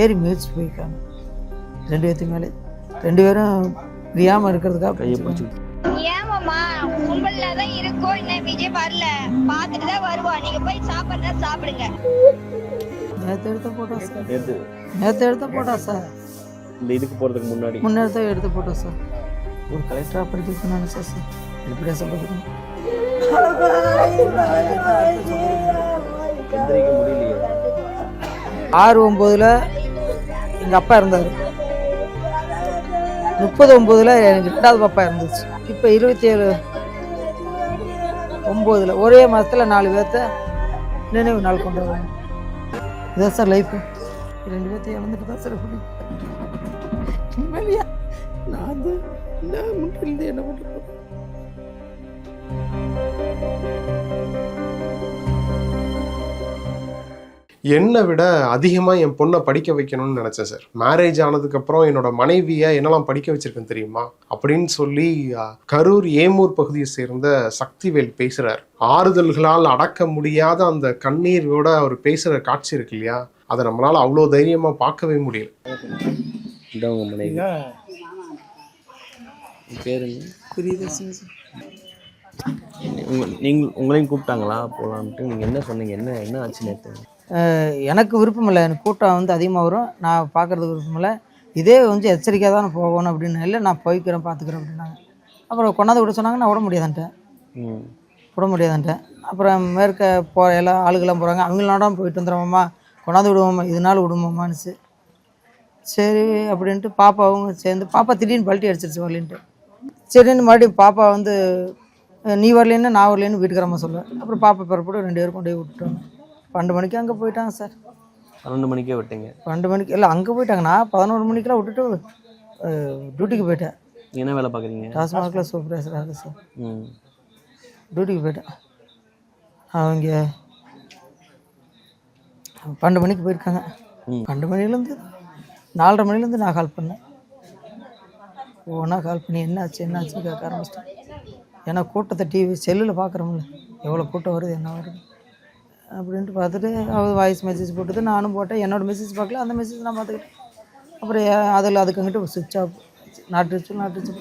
ஏறி மிதிச்சு போயிருக்காங்க. ரெண்டு பேர்த்துக்கு மேலே. ரெண்டு பேரும் பிரியாமல் இருக்கிறதுக்காக கையை. பிடிச்சி ஏமாம்மா கும்பல்ல தான் இருக்கோம் இன்னும் விஜய் வரல பார்த்துட்டு தான் வருவோம் நீங்க போய் சாப்பிடுறதா சாப்பிடுங்க. நேற்று எடுத்த போட்டோ சார் நேற்று எடுத்த போட்டோ சார் இந்த இதுக்கு போகிறதுக்கு முன்னாடி. முன்னேறத எடுத்த போட்டோ சார் ஒரு கலெக்டராக படிக்க நினச்சேன் சார் எப்படி பேசப்படுது எந்திரிக்க முடியலையே. ஆறு ஒம்போதில் எங்கள் அப்பா இருந்தார் முப்பது ஒம்போதில் எனக்கு ரெண்டாவது பாப்பா இருந்துச்சு இப்போ இருபத்தி ஏழு ஒம்போதில் ஒரே மாதத்தில் நாலு பேர்த்த நினைவு நாள் கொண்டு வராங்க இதான் சார் லைஃப்பு ரெண்டு பேர்த்தையும் இழந்துட்டு தான் சார் இப்படி நான் வந்து என்ன பண்ணுறேன் என்னை விட அதிகமாக என் பொண்ணை படிக்க வைக்கணும்னு நினச்சேன் சார் மேரேஜ் ஆனதுக்கப்புறம் என்னோட மனைவியை என்னெல்லாம் படிக்க வச்சிருக்கேன் தெரியுமா? அப்படின்னு சொல்லி கரூர் ஏமூர் பகுதியை சேர்ந்த சக்திவேல் பேசுகிறார் ஆறுதல்களால் அடக்க முடியாத அந்த கண்ணீரோட அவர் பேசுகிற காட்சி இருக்கு இல்லையா? அதை நம்மளால் அவ்வளோ தைரியமாக பார்க்கவே முடியல. நீங்கள் உங்களையும் கூப்பிட்டாங்களா? போகலான்ட்டு நீங்கள் என்ன சொன்னீங்க? என்ன என்ன ஆச்சு நேற்று எனக்கு விருப்பம் இல்லை எனக்கு கூட்டம் வந்து அதிகமாக வரும். நான் பார்க்குறதுக்கு விருப்பம் இல்லை இதே வந்து எச்சரிக்கையாக தான் போகணும் அப்படின்னு இல்லை. நான் போய்க்கிறேன் பார்த்துக்கிறேன் அப்படின்னாங்க. அப்புறம் கொண்டாந்து விட சொன்னாங்க. நான் விட முடியாதுன்ட்டேன். விட முடியாதுன்ட்டேன். அப்புறம் மேற்க போகிற எல்லா ஆளுகள்லாம் போகிறாங்க அவங்களோட போயிட்டு வந்துடுவோம்மா. கொண்டாந்து விடுவோம்மா. இதனால விடுவோம்மான்னு சரி அப்படின்ட்டு பாப்பாவும் சேர்ந்து பாப்பா திடீர்னு பல்ட்டி அடிச்சிருச்சு வரலின்ட்டு. சரின்னு மறுபடியும் பாப்பா வந்து நீ வரலன்னு நான் வரலன்னு வீட்டுக்காரம்மா சொல்லுவேன். அப்புறம் பாப்பா பிறப்பட்டு ரெண்டு பேரும் கொண்டு போய் விட்டுட்டோம் பன்னெண்டு மணிக்கு அங்கே போயிட்டாங்க சார். பன்னெண்டு மணிக்கே விட்டீங்க. பன்னெண்டு மணிக்கு இல்லை அங்கே போயிட்டாங்க. நான் பதினோரு மணிக்கெலாம் விட்டுட்டு டியூட்டிக்கு போயிட்டேன். என்ன வேலை பார்க்குறீங்க? டாஸ்மாகில் சூப்பர்வைசராக சார். ம். டியூட்டிக்கு போயிட்டேன். அவங்க பன்னெண்டு மணிக்கு போயிருக்காங்க. பன்னெண்டு மணிலேருந்து நாலரை மணிலேருந்து நான் கால் பண்ணேன். ஒவ்வொன்றா கால் பண்ணி என்னாச்சு என்னாச்சுன்னு கேட்க ஆரம்பிச்சிட்டேன். ஏன்னா கூட்டத்தை டிவி செல்லில் பார்க்குறோம்ல. எவ்வளோ கூட்டம் வருது என்ன வருது? அப்படின்ட்டு பார்த்துட்டு அவர் வாய்ஸ் மெசேஜ் போட்டது நானும் போட்டேன். என்னோட மெசேஜ் பார்க்கல அந்த மெசேஜ் நான் பார்த்துக்கிட்டேன். அப்புறம் அதில் அதுக்குங்கிட்ட சுவிட்ச் ஆஃப் நாட்டு நாட்டு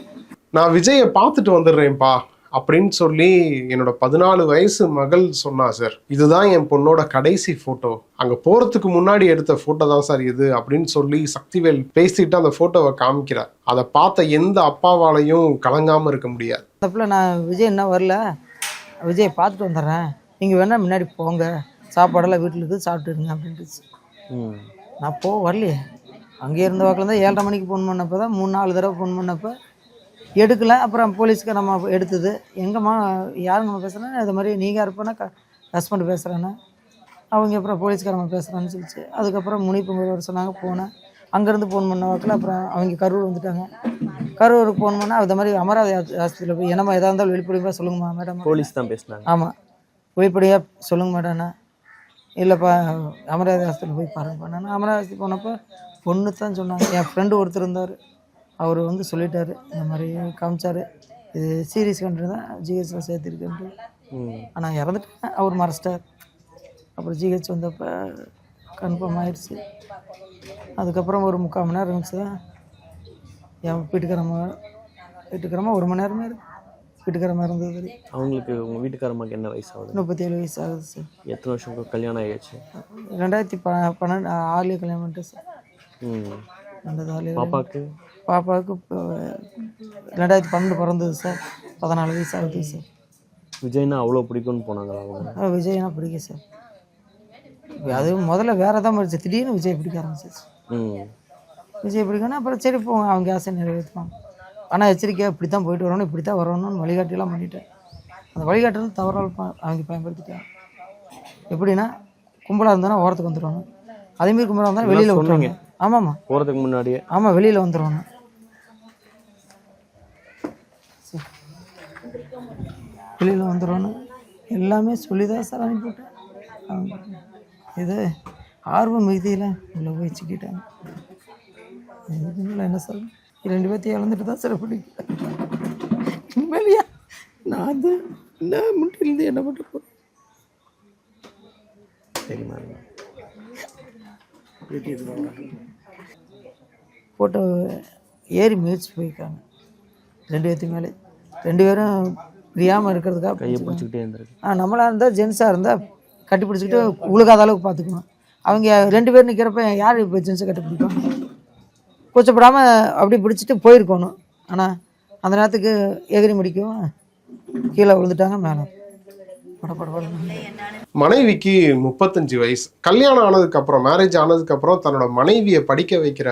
நான் விஜயை பார்த்துட்டு வந்துடுறேன்ப்பா அப்படின்னு சொல்லி என்னோட பதினாலு வயசு மகள் சொன்னா சார் இதுதான் என் பொண்ணோட கடைசி ஃபோட்டோ அங்கே போகிறதுக்கு முன்னாடி எடுத்த ஃபோட்டோ தான் சார் இது அப்படின்னு சொல்லி சக்திவேல் பேசிட்டு அந்த ஃபோட்டோவை காமிக்கிறார். அதை பார்த்த எந்த அப்பாவாலையும் கலங்காமல் இருக்க முடியாது. நான் விஜய் என்ன வரல விஜய் பார்த்துட்டு வந்துடுறேன். நீங்கள் வேணால் முன்னாடி போங்க. சாப்பாடெல்லாம் வீட்டில் இருக்குது சாப்பிட்டுருங்க அப்படின்ட்டுச்சு. ம். நான் போ வரலையே. அங்கே இருந்த வாக்கில் தான் ஏழரை மணிக்கு ஃபோன் பண்ணப்போ தான் மூணு நாலு தடவை ஃபோன் பண்ணப்போ எடுக்கல. அப்புறம் போலீஸ்க்கு நம்ம எடுத்தது. எங்கம்மா யாருங்கம்மா பேசுகிறேன் அது மாதிரி நீங்கள் இருப்பேன்னா க ஹஸ்பண்ட் பேசுகிறேன்னு அவங்க அப்புறம் போலீஸ்காரம்மா பேசுகிறான்னு சொல்லிச்சு. அதுக்கப்புறம் முனிப்பு வர சொன்னாங்க போனேன். அங்கேருந்து ஃபோன் பண்ண வாக்கில் அப்புறம் அவங்க கரூர் வந்துட்டாங்க. கரூருக்கு ஃபோன் பண்ணால் அது மாதிரி அமராவதி ஹாஸ்பிட்டலில் போய் என்னம்மா எதாக இருந்தாலும் வெளிப்படையாக சொல்லுங்கம்மா மேடம். போலீஸ் தான் பேசுனாங்க. ஆமாம் வெளிப்படையாக சொல்லுங்க மேடம்ண்ணா இல்லைப்பா அமராவதி ஹாஸ்பிட்டல் போய் பாருங்கப்பா நான் அமராவதி போனப்போ பொண்ணு தான் சொன்னாங்க. என் ஃப்ரெண்டு ஒருத்தர் இருந்தார். அவர் வந்து சொல்லிட்டாரு. இந்த மாதிரி காமிச்சாரு. இது சீரியஸ் கண்ட்ரி தான். ஜிஹெச்சில் சேர்த்துருக்கேன்ட்டு ம். ஆனால் இறந்துட்டேன். அவர் மறைச்சிட்டார். அப்புறம் ஜிஹெச் வந்தப்போ கன்ஃபார்ம் ஆயிடுச்சு. அதுக்கப்புறம் ஒரு முக்கால் மணி நேரம் இருந்துச்சு தான் என் வீட்டுக்காரம்மா வீட்டுக்காரம்மா ஒரு மணி நேரமே இருக்கு. வீட்டுக்காரம்மா இருந்தது. அவங்களுக்கு உங்கள் வீட்டுக்காரம்மாக்கு என்ன வயசு ஆகுது முப்பத்தி ஏழு வயசு ஆகுது சார். எத்தனை வருஷம் கல்யாணம் ஆகிடுச்சு ரெண்டாயிரத்தி ப பன்னெண்டு ஆறுலேயே கல்யாணம் பண்ணிட்டேன் சார். ம். ரெண்டாவது ஆறுலேயே பாப்பாக்கு? பாப்பாவுக்கு இப்போ ரெண்டாயிரத்தி பன்னெண்டு பிறந்தது சார். பதினாலு வயசு ஆகுது சார். விஜய்னா அவ்வளோ பிடிக்கும்னு போனாங்களா அவங்க? ஆ, விஜய்னா பிடிக்கும் சார். அது முதல்ல வேற தான் படிச்சு திடீர்னு விஜய் பிடிக்க ஆரம்பிச்சிச்சு. ம். விஜய் பிடிக்கணும் அப்புறம் சரி போங்க அவங்க ஆசை நிறைவேற்றுவாங்க. ஆனால் எச்சரிக்கையாக இப்படி தான் போயிட்டு வரணும் இப்படி தான் வரணும்னு வழிகாட்டிலாம் பண்ணிட்டேன். அந்த வழிகாட்டுறது தவறால் அவங்க பயன்படுத்திட்டாங்க. எப்படின்னா கும்பலாக இருந்தாலும் ஓரத்துக்கு வந்துடுவாங்க அதேமாரி கும்பலாக இருந்தாலும் வெளியில் விட்டுருவாங்க. ஆமாம்மா. போகிறதுக்கு முன்னாடியே. ஆமாம் வெளியில் வந்துடுவாங்க வெளியில் வந்துடுவானு எல்லாமே சொல்லி தான் சார் அனுப்பிவிட்டேன். இது ஆர்வம் மிகுதியில் உள்ள போய் சிக்கிட்டாங்க. இதுக்கு மேலே என்ன சார்? ரெண்டு பேர்த்தையும் இழந்துட்டு தான் சார் பிடிக்கும் உண்மையிலையா நான் வந்து நான் மட்டும் இருந்து என்ன பண்ண போகிறேன் சரிம்மா போட்டு ஏறி மிதிச்சு போயிருக்காங்க. ரெண்டு பேர்த்து மேலே. ரெண்டு பேரும் பிரியாமல் இருக்கிறதுக்காக கையை பிடிச்சிக்கிட்டே இருந்திருக்கு. ஆ நம்மளாக இருந்தால் ஜென்ஸாக இருந்தால் கட்டி பிடிச்சிக்கிட்டு உழுகாத அளவுக்கு பார்த்துக்கணும். அவங்க ரெண்டு பேர் நிற்கிறப்ப யார் இப்போ ஜென்ஸை கட்டி பிடிப்பாங்க? கூச்சப்படாமல் அப்படி பிடிச்சிட்டு போயிருக்கணும். ஆனால் அந்த நேரத்துக்கு எகிரி முடிக்கும் கீழே விழுந்துட்டாங்க மேலே. மனைவிக்கு முப்பத்தஞ்சு வயசு. கல்யாணம் ஆனதுக்கு அப்புறம் மேரேஜ் ஆனதுக்கு அப்புறம் தன்னோட மனைவியை படிக்க வைக்கிற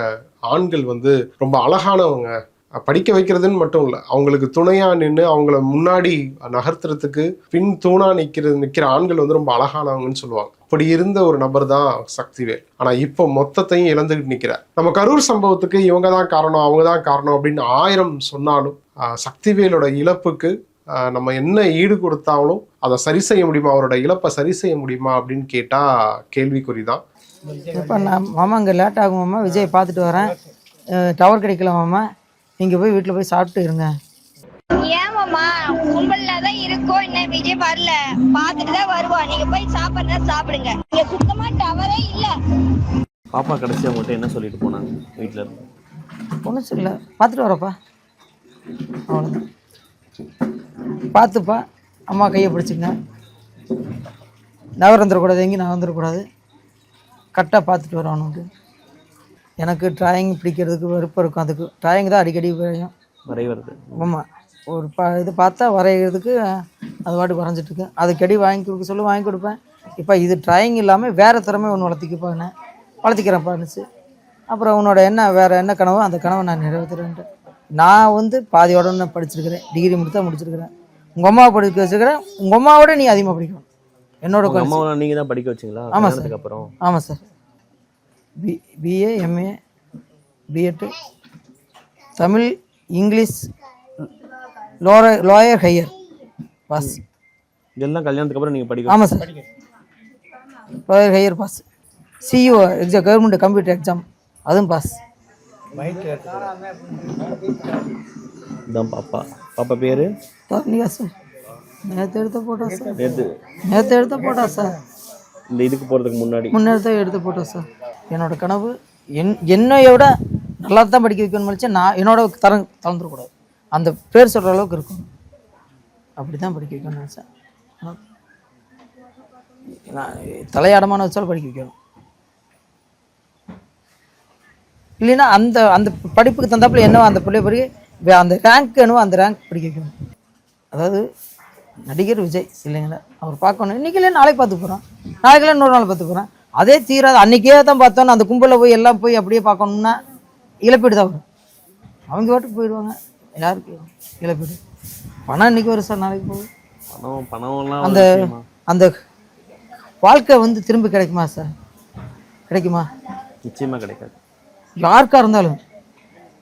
ஆண்கள் வந்து ரொம்ப அழகானவங்க. படிக்க வைக்கிறதுன்னு மட்டும் இல்லை அவங்களுக்கு துணையாக நின்று அவங்கள முன்னாடி நகர்த்துறதுக்கு பின் தூணாக நிற்கிறது நிற்கிற ஆண்கள் வந்து ரொம்ப அழகானவங்கன்னு சொல்லுவாங்க. அப்படி இருந்த ஒரு நபர் தான் சக்திவேல். ஆனால் இப்போ மொத்தத்தையும் இழந்துக்கிட்டு நிற்கிறார் நம்ம கரூர் சம்பவத்துக்கு இவங்க தான் காரணம் அவங்க தான் காரணம் அப்படின்னு ஆயிரம் சொன்னாலும் சக்திவேலோட இழப்புக்கு நம்ம என்ன ஈடு கொடுத்தாலும் அதை சரி செய்ய முடியுமா? அவரோட இழப்பை சரி செய்ய முடியுமா? அப்படின்னு கேட்டால் கேள்விக்குறி தான். இப்போ நான் மாமா இங்கே லேட் ஆகும் மாமா விஜய் பார்த்துட்டு வரேன். டவர் கிடைக்கல மாமா? நீங்கள் போய் வீட்டில் போய் சாப்பிட்டு இருங்க. ஏமாம்மா கும்பல்ல தான் இருக்கோம் இன்னும் விஜய் வரல? பார்த்துட்டு தான் வருவோம் நீங்க போய் சாப்பிடுறதா சாப்பிடுங்க. இங்க சுத்தமா டவரே இல்ல. பாப்பா கடைசி அவங்கள்ட்ட என்ன சொல்லிட்டு போனாங்க வீட்டில் இருந்து? ஒன்றும் சொல்லல. பார்த்துட்டு வரப்பா. அவ்வளோதான் பார்த்துப்பா. அம்மா கையை பிடிச்சிங்க நகர் வந்துடக்கூடாது எங்கேயும் நான் வந்துடக்கூடாது கரெக்டாக பார்த்துட்டு வரணும் எனக்கு டிராயிங் பிடிக்கிறதுக்கு விருப்பம் இருக்கும். அதுக்கு டிராயிங் தான் அடிக்கடி வரையும். வரைவது ஆமாம் ஒரு ப இது பார்த்தா வரைகிறதுக்கு அது பாட்டு வரைஞ்சிட்ருக்கேன். அதுக்கடி வாங்கி கொடுக்க சொல்லி வாங்கி கொடுப்பேன். இப்போ இது டிராயிங் இல்லாமல் வேறு திறமை ஒன்று வளர்த்திக்கப்பான்னு வளர்த்திக்கிறேன்ப்பான்னுச்சு அப்புறம் உன்னோட என்ன வேறு என்ன கனவோ அந்த கனவை நான் நிறைவேற்றுறேன்ட்டு. நான் வந்து பாதியோட நான் படிச்சிருக்கிறேன். டிகிரி முடித்தா முடிச்சிருக்கிறேன். உங்கள் அம்மாவை படிக்க வச்சிருக்கிறேன். உங்கள் அம்மாவோட நீ அதிகமாக படிக்கணும். என்னோட. அம்மாவை நீங்க தான் படிக்க வச்சீங்களா? ஆமா சார். அப்புறம்? ஆமாம் sir B BA MA BEd Tamil English lower lower higher pass இதெல்லாம் கல்யாணத்துக்கு அப்புறம் நீங்க படிக்க ஆமாம் sir lower higher pass CEO exam government computer exam அதுவும் பாஸ் இதான் பாப்பா. பாப்பா பேரு? தரணியா சார் நேற்று எடுத்த போட்டோ சார் நேற்று நேற்று எடுத்த போட்டோ சார் இந்த இதுக்கு போறதுக்கு முன்னாடி. முன்னேறத்தை எடுத்து போட்டோம் சார் என்னோட கனவு என் என்னைய விட நல்லா தான் படிக்க வைக்கணும்னு நினச்சேன் நான் என்னோட தரம் தளர்ந்துடக்கூடாது. அந்த பேர் சொல்கிற அளவுக்கு இருக்கும். அப்படி தான் படிக்க வைக்கணும்னு நினச்சேன். நான் தலையாடமான வச்சாலும் படிக்க வைக்கணும். இல்லைன்னா அந்த அந்த படிப்புக்கு தந்தாப்புல என்னவோ அந்த பிள்ளை பிறகு அந்த ரேங்க் என்னவோ அந்த ரேங்க் படிக்க வைக்கணும். அதாவது நடிகர் விஜய் இல்லைங்களா? அவர் பார்க்கணும். இன்றைக்கி இல்லை நாளைக்கு பார்த்து போகிறோம் நாளைக்கு இல்லை இன்னொரு நாள் பார்த்து போகிறேன் அதே தீராது அன்றைக்கே தான் பார்த்தோன்னு அந்த கும்பலில் போய் எல்லாம் போய் அப்படியே பார்க்கணும்னா இழப்பீடு தான் வரும். அவங்க பாட்டுக்கு போயிடுவாங்க. யாருக்கு இழப்பீடு. பணம் இன்னைக்கு வரும் சார் நாளைக்கு போகும். பணம் பணம்லாம் அந்த? அந்த வாழ்க்கை வந்து திரும்பி கிடைக்குமா சார்? கிடைக்குமா? நிச்சயமா கிடைக்காது. யாருக்கா இருந்தாலும்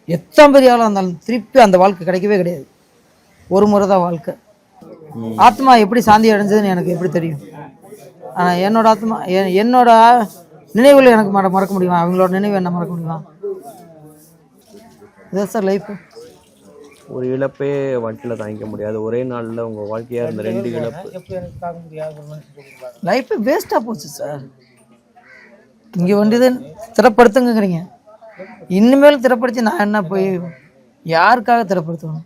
எத்தனை பெரிய ஆளாக இருந்தாலும் திருப்பி அந்த வாழ்க்கை கிடைக்கவே கிடையாது. ஒரு முறை தான் வாழ்க்கை. ஆத்மா எப்படி சாந்தி அடைஞ்சதுன்னு எனக்கு எப்படி தெரியும்? ஆனால் என்னோட ஆத்மா என்- என்னோட நினைவுகள் எனக்கு மற மறக்க முடியுமா? அவங்களோட நினைவு என்ன மறக்க முடியுமா? இதான் சார் லைஃப் ஒரு இழப்பே வாழ்க்கையில தாங்கிக்க முடியாது. ஒரே நாள்ல உங்க வாழ்க்கையா இருந்த ரெண்டு இழப்பு. லைஃபே வேஸ்ட்டாக போச்சு சார் இங்கே வேண்டியது திறப்படுத்துங்கிறீங்க இனிமேல் திறப்படுத்தி நான் என்ன போய் யாருக்காக திறப்படுத்தணும்?